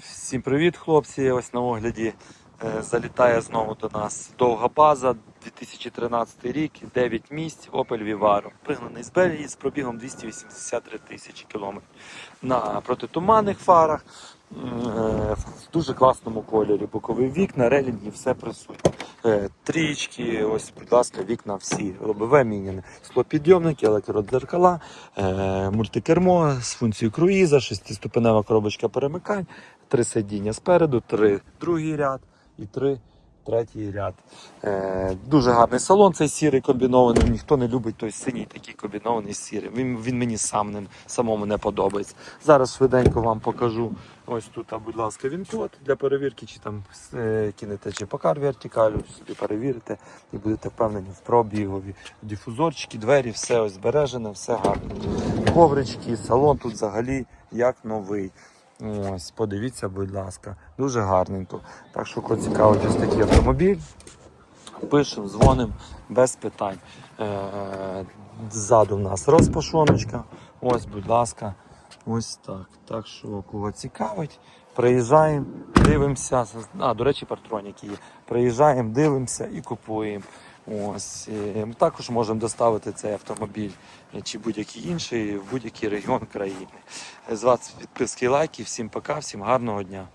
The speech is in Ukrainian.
Всім привіт, хлопці! Ось на огляді е, залітає знову до нас довга база, 2013 рік, 9 місць, Opel Vivaro. Пригнаний з Бельгії з пробігом 283 тисячі кілометрів. На протитуманних фарах, е, в дуже класному кольорі. Бокові вікна, релінги, все присутнє. Е, Трічки, ось, будь ласка, вікна всі, лобове міняне. Склопідйомники, електродзеркала, е, мультикермо з функцією круїза, шестиступенева коробочка перемикань, три сидіння спереду, три другий ряд і три третій ряд. Е, дуже гарний салон, цей сірий комбінований. Ніхто не любить той синій такий комбінований сірий. Він, він мені сам не, самому не подобається. Зараз швиденько вам покажу. Ось тут, будь ласка, він код для перевірки, чи там е, чи покар вертикалю, собі перевірите і будете впевнені в пробігові. Дифузорчики, двері, все ось збережене, все гарно. Коврички, салон тут взагалі як новий. Ось, подивіться, будь ласка, дуже гарненько. Так що, кого цікавить ось такий автомобіль, пишемо, дзвонимо без питань. Е, Ззаду в нас розпашоночка. Ось, будь ласка, ось так. Так що, кого цікавить, приїжджаємо, дивимося. А, до речі, партроніки є. Приїжджаємо, дивимося і купуємо. Ось ми також можемо доставити цей автомобіль е, чи будь-який інший в будь-який регіон країни. З вас підписки, лайки. Всім пока, всім гарного дня.